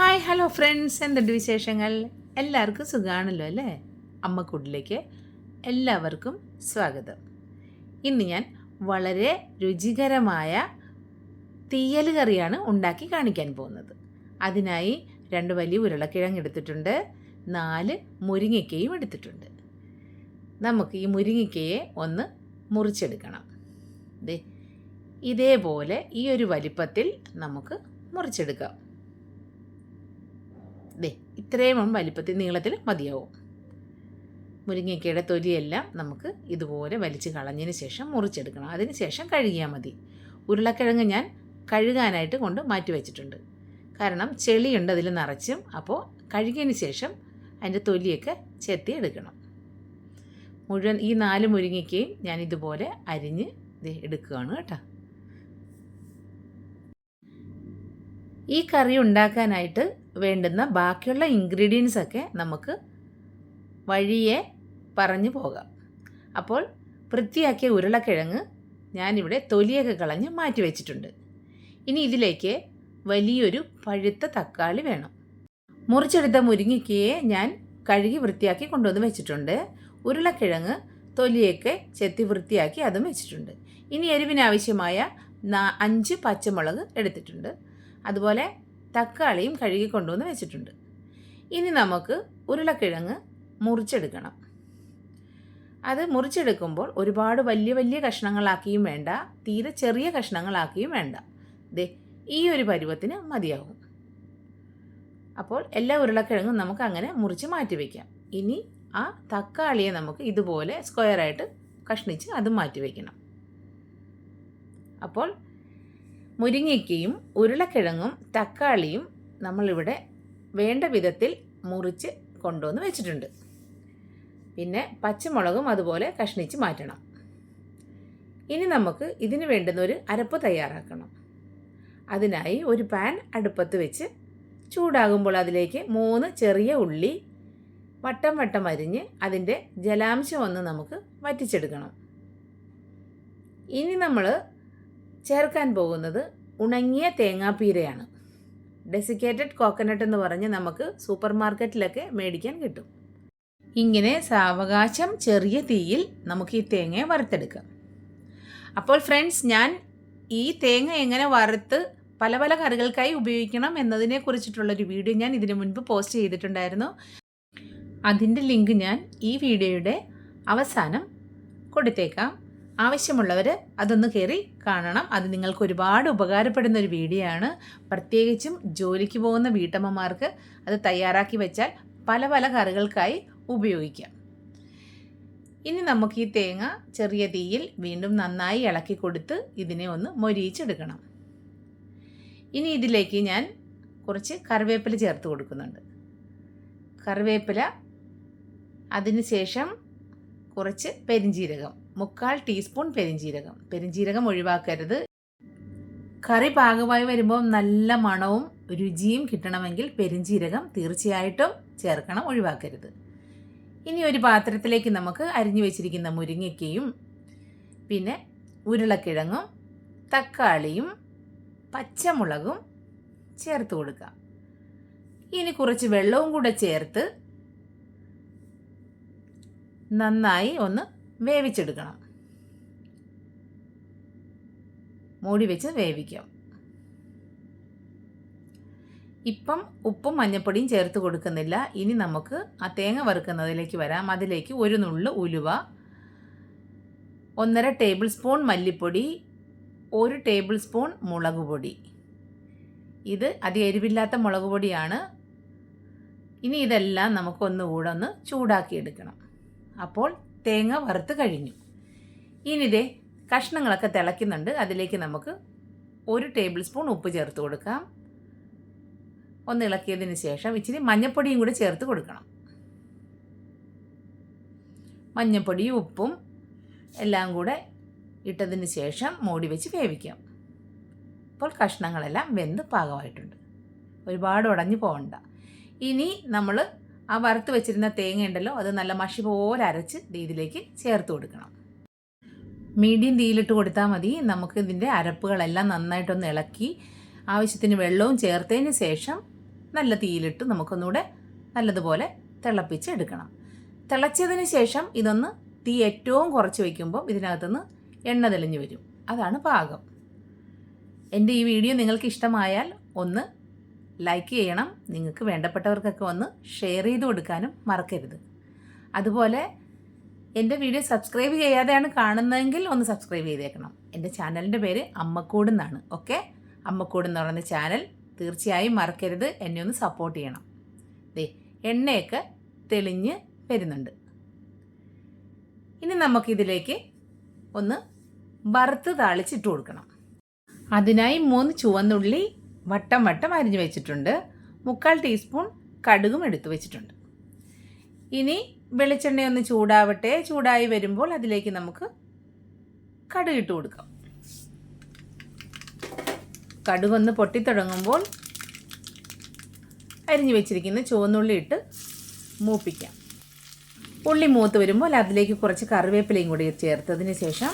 Hi hello friends എന്തുണ്ട് വിശേഷങ്ങൾ? എല്ലാവർക്കും സുഖമാണല്ലോ അല്ലേ? അമ്മക്കൂട്ടിലേക്ക് എല്ലാവർക്കും സ്വാഗതം. ഇന്ന് ഞാൻ വളരെ രുചികരമായ തീയൽ കറിയാണ് ഉണ്ടാക്കി കാണിക്കാൻ പോകുന്നത്. അതിനായി രണ്ട് വലിയ ഉരുളക്കിഴങ്ങ് എടുത്തിട്ടുണ്ട്. നാല് മുരിങ്ങയ്ക്കയും എടുത്തിട്ടുണ്ട്. നമുക്ക് ഈ മുരിങ്ങയ്ക്കയെ ഒന്ന് മുറിച്ചെടുക്കണം. ഇതേപോലെ ഈ ഒരു വലിപ്പത്തിൽ നമുക്ക് മുറിച്ചെടുക്കാം. ദേ ഇത്രയും വലിപ്പത്തിൽ നീളത്തിൽ മതിയാവും. മുരിങ്ങയ്ക്കയുടെ തൊലിയെല്ലാം നമുക്ക് ഇതുപോലെ വലിച്ച് കളഞ്ഞതിന് ശേഷം മുറിച്ചെടുക്കണം. അതിന് ശേഷം കഴുകിയാൽ മതി. ഉരുളക്കിഴങ്ങ് ഞാൻ കഴുകാനായിട്ട് കൊണ്ട് മാറ്റി വെച്ചിട്ടുണ്ട്. കാരണം ചെളിയുണ്ട് അതിൽ നിറച്ചും. അപ്പോൾ കഴുകിയതിന് ശേഷം അതിന്റെ തൊലിയൊക്കെ ചെത്തി എടുക്കണം. മുഴുവൻ ഈ നാല് മുരിങ്ങയ്ക്കയും ഞാൻ ഇതുപോലെ അരിഞ്ഞ് എടുക്കുകയാണ് കേട്ടോ. ഈ കറി ഉണ്ടാക്കാനായിട്ട് വേണ്ടുന്ന ബാക്കിയുള്ള ഇൻഗ്രീഡിയൻസ് ഒക്കെ നമുക്ക് വഴിയെ പറഞ്ഞു പോകാം. അപ്പോൾ വൃത്തിയാക്കിയ ഉരുളക്കിഴങ്ങ് ഞാനിവിടെ തൊലിയൊക്കെ കളഞ്ഞ് മാറ്റി വെച്ചിട്ടുണ്ട്. ഇനി ഇതിലേക്ക് വലിയൊരു പഴുത്ത തക്കാളി വേണം. മുറിച്ചെടുത്ത മുരിങ്ങയ്ക്കയെ ഞാൻ കഴുകി വൃത്തിയാക്കി കൊണ്ടുവന്ന് വെച്ചിട്ടുണ്ട്. ഉരുളക്കിഴങ്ങ് തൊലിയൊക്കെ ചെത്തി വൃത്തിയാക്കി അതും വെച്ചിട്ടുണ്ട്. ഇനി എരിവിനാവശ്യമായ അഞ്ച് പച്ചമുളക് എടുത്തിട്ടുണ്ട്. അതുപോലെ തക്കാളിയും കഴുകി കൊണ്ടുവന്ന് വെച്ചിട്ടുണ്ട്. ഇനി നമുക്ക് ഉരുളക്കിഴങ്ങ് മുറിച്ചെടുക്കണം. അത് മുറിച്ചെടുക്കുമ്പോൾ ഒരുപാട് വലിയ വലിയ കഷ്ണങ്ങളാക്കിയും വേണ്ട തീരെ ചെറിയ കഷ്ണങ്ങളാക്കിയും വേണ്ട. ദേ ഈ ഒരു പരുവത്തിന് മതിയാകും അപ്പോൾ എല്ലാ ഉരുളക്കിഴങ്ങും നമുക്ക് അങ്ങനെ മുറിച്ച് മാറ്റി വയ്ക്കാം ഇനി ആ തക്കാളിയെ നമുക്ക് ഇതുപോലെ സ്ക്വയറായിട്ട് കഷ്ണിച്ച് അത് മാറ്റി വയ്ക്കണം അപ്പോൾ മുരിങ്ങയ്ക്കയും ഉരുളക്കിഴങ്ങും തക്കാളിയും നമ്മളിവിടെ വേണ്ട വിധത്തിൽ മുറിച്ച് കൊണ്ടുവന്ന് വെച്ചിട്ടുണ്ട്. പിന്നെ പച്ചമുളകും അതുപോലെ കഷ്ണിച്ച് മാറ്റണം. ഇനി നമുക്ക് ഇതിന് വേണ്ടുന്ന ഒരു അരപ്പ് തയ്യാറാക്കണം. അതിനായി ഒരു പാൻ അടുപ്പത്ത് വെച്ച് ചൂടാകുമ്പോൾ അതിലേക്ക് മൂന്ന് ചെറിയ ഉള്ളി വട്ടം വട്ടം അരിഞ്ഞ് അതിന്റെ ജലാംശം ഒന്ന് നമുക്ക് വറ്റിച്ചെടുക്കണം. ഇനി നമ്മൾ ചേർക്കാൻ പോകുന്നത് ഉണങ്ങിയ തേങ്ങാപ്പീരയാണ്. ഡെസിക്കേറ്റഡ് കോക്കനട്ട് എന്ന് പറഞ്ഞ് നമുക്ക് സൂപ്പർ മാർക്കറ്റിലൊക്കെ മേടിക്കാൻ കിട്ടും. ഇങ്ങനെ സാവകാശം ചെറിയ തീയിൽ നമുക്ക് ഈ തേങ്ങയെ വറുത്തെടുക്കാം. അപ്പോൾ ഫ്രണ്ട്സ് ഞാൻ ഈ തേങ്ങ എങ്ങനെ വറുത്ത് പല പല കറികൾക്കായി ഉപയോഗിക്കണം എന്നതിനെ കുറിച്ചിട്ടുള്ളൊരു വീഡിയോ ഞാൻ ഇതിനു മുൻപ് പോസ്റ്റ് ചെയ്തിട്ടുണ്ടായിരുന്നു. അതിന്റെ ലിങ്ക് ഞാൻ ഈ വീഡിയോയുടെ അവസാനം കൊടുത്തേക്കാം. ആവശ്യമുള്ളവർ അതൊന്ന് കയറി കാണണം. അത് നിങ്ങൾക്ക് ഒരുപാട് ഉപകാരപ്പെടുന്ന ഒരു വീഡിയോ ആണ്. പ്രത്യേകിച്ചും ജോലിക്ക് പോകുന്ന വീട്ടമ്മമാർക്ക് അത് തയ്യാറാക്കി വെച്ചാൽ പല പല കറികൾക്കായി ഉപയോഗിക്കാം. ഇനി നമുക്ക് ഈ തേങ്ങ ചെറിയ തീയിൽ വീണ്ടും നന്നായി ഇളക്കി കൊടുത്ത് ഇതിനെ ഒന്ന് മൊരിയിച്ചെടുക്കണം. ഇനി ഇതിലേക്ക് ഞാൻ കുറച്ച് കറിവേപ്പില ചേർത്ത് കൊടുക്കുന്നുണ്ട്. കറിവേപ്പില അതിനുശേഷം കുറച്ച് പെരിഞ്ജീരകം മുക്കാൽ ടീസ്പൂൺ പെരിഞ്ജീരകം പെരിഞ്ജീരകം ഒഴിവാക്കരുത്. കറി പാകമായി വരുമ്പോൾ നല്ല മണവും രുചിയും കിട്ടണമെങ്കിൽ പെരിഞ്ജീരകം തീർച്ചയായിട്ടും ചേർക്കണം ഒഴിവാക്കരുത്. ഇനി ഒരു പാത്രത്തിലേക്ക് നമുക്ക് അരിഞ്ഞു വെച്ചിരിക്കുന്ന മുരിങ്ങയ്ക്കയും പിന്നെ ഉരുളക്കിഴങ്ങും തക്കാളിയും പച്ചമുളകും ചേർത്ത് കൊടുക്കാം. ഇനി കുറച്ച് വെള്ളവും കൂടെ ചേർത്ത് നന്നായി ഒന്ന് വേവിച്ചെടുക്കണം. മൂടി വെച്ച് വേവിക്കാം. ഇപ്പം ഉപ്പും മഞ്ഞപ്പൊടിയും ചേർത്ത് കൊടുക്കുന്നില്ല. ഇനി നമുക്ക് ആ തേങ്ങ വറുക്കുന്നതിലേക്ക് വരാം. അതിലേക്ക് ഒരു നുള്ളു ഉലുവ ഒന്നര ടേബിൾ സ്പൂൺ മല്ലിപ്പൊടി ഒരു ടേബിൾ സ്പൂൺ മുളക് പൊടി. ഇത് അതി എരിവില്ലാത്ത മുളക് പൊടിയാണ്. ഇനി ഇതെല്ലാം നമുക്കൊന്നുകൂടെ ഒന്ന് ചൂടാക്കിയെടുക്കണം. അപ്പോൾ തേങ്ങ വറുത്ത് കഴിഞ്ഞു. ഇനി ഇതേ കഷ്ണങ്ങളൊക്കെ തിളയ്ക്കുന്നുണ്ട്. അതിലേക്ക് നമുക്ക് ഒരു ടേബിൾ സ്പൂൺ ഉപ്പ് ചേർത്ത് കൊടുക്കാം. ഒന്ന് ഇളക്കിയതിന് ശേഷം ഇച്ചിരി മഞ്ഞപ്പൊടിയും കൂടി ചേർത്ത് കൊടുക്കണം. മഞ്ഞപ്പൊടിയും ഉപ്പും എല്ലാം കൂടെ ഇട്ടതിന് ശേഷം മൂടി വെച്ച് വേവിക്കാം. അപ്പോൾ കഷ്ണങ്ങളെല്ലാം വെന്ത് പാകമായിട്ടുണ്ട്. ഒരുപാട് ഉടഞ്ഞു പോകണ്ട ഇനി നമ്മൾ ആ വറുത്ത് വെച്ചിരുന്ന തേങ്ങ ഉണ്ടല്ലോ അത് നല്ല മഷി പോലെ അരച്ച് ഇതിലേക്ക് ചേർത്ത് കൊടുക്കണം. മീഡിയം തീയിലിട്ട് കൊടുത്താൽ മതി. നമുക്ക് ഇതിന്റെ അരപ്പുകളെല്ലാം നന്നായിട്ടൊന്ന് ഇളക്കി ആവശ്യത്തിന് വെള്ളവും ചേർത്തതിന് ശേഷം നല്ല തീയിലിട്ട് നമുക്കൊന്നുകൂടെ നല്ലതുപോലെ തിളപ്പിച്ച് എടുക്കണം. തിളച്ചതിന് ശേഷം ഇതൊന്ന് തീ ഏറ്റവും കുറച്ച് വയ്ക്കുമ്പോൾ ഇതിനകത്തുനിന്ന് എണ്ണ തെളിഞ്ഞു വരും. അതാണ് പാകം. എന്റെ ഈ വീഡിയോ നിങ്ങൾക്ക് ഇഷ്ടമായാൽ ഒന്ന് ലൈക്ക് ചെയ്യണം. നിങ്ങൾക്ക് വേണ്ടപ്പെട്ടവർക്കൊക്കെ ഒന്ന് ഷെയർ ചെയ്ത് കൊടുക്കാനും മറക്കരുത്. അതുപോലെ എന്റെ വീഡിയോ സബ്സ്ക്രൈബ് ചെയ്യാതെയാണ് കാണുന്നതെങ്കിൽ ഒന്ന് സബ്സ്ക്രൈബ് ചെയ്തേക്കണം. എന്റെ ചാനലിന്റെ പേര് അമ്മക്കൂട് എന്നാണ്. ഓക്കെ അമ്മക്കൂട് എന്ന് പറയുന്ന ചാനൽ തീർച്ചയായും മറക്കരുത്. എന്നെ ഒന്ന് സപ്പോർട്ട് ചെയ്യണം. ദേ എണ്ണയൊക്കെ തെളിഞ്ഞ് വരുന്നുണ്ട്. ഇനി നമുക്കിതിലേക്ക് ഒന്ന് വറുത്ത് താളിച്ചിട്ട് കൊടുക്കണം. അതിനായി മൂന്ന് ചുവന്നുള്ളി വട്ടം വട്ടം അരിഞ്ഞ് വെച്ചിട്ടുണ്ട്. മുക്കാൽ ടീസ്പൂൺ കടുകും എടുത്തു വെച്ചിട്ടുണ്ട്. ഇനി വെളിച്ചെണ്ണ ഒന്ന് ചൂടാവട്ടെ. ചൂടായി വരുമ്പോൾ അതിലേക്ക് നമുക്ക് കടുക് ഇട്ട് കൊടുക്കാം. കടുകൊന്ന് പൊട്ടിത്തുടങ്ങുമ്പോൾ അരിഞ്ഞു വെച്ചിരിക്കുന്ന ചുവന്നുള്ളി ഇട്ട് മൂപ്പിക്കാം. ഉള്ളി മൂത്ത് വരുമ്പോൾ അതിലേക്ക് കുറച്ച് കറിവേപ്പിലയും കൂടി ചേർത്തതിന് ശേഷം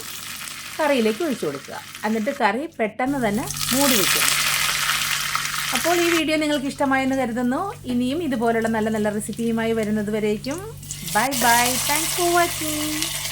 കറിയിലേക്ക് ഒഴിച്ചു കൊടുക്കുക. എന്നിട്ട് കറി പെട്ടെന്ന് തന്നെ മൂടി വയ്ക്കുക അപ്പോൾ ഈ വീഡിയോ നിങ്ങൾക്ക് ഇഷ്ടമായെന്ന് കരുതുന്നു. ഇനിയും ഇതുപോലുള്ള നല്ല നല്ല റെസിപ്പിയുമായി വരുന്നത് വരേക്കും. Bye bye thanks for watching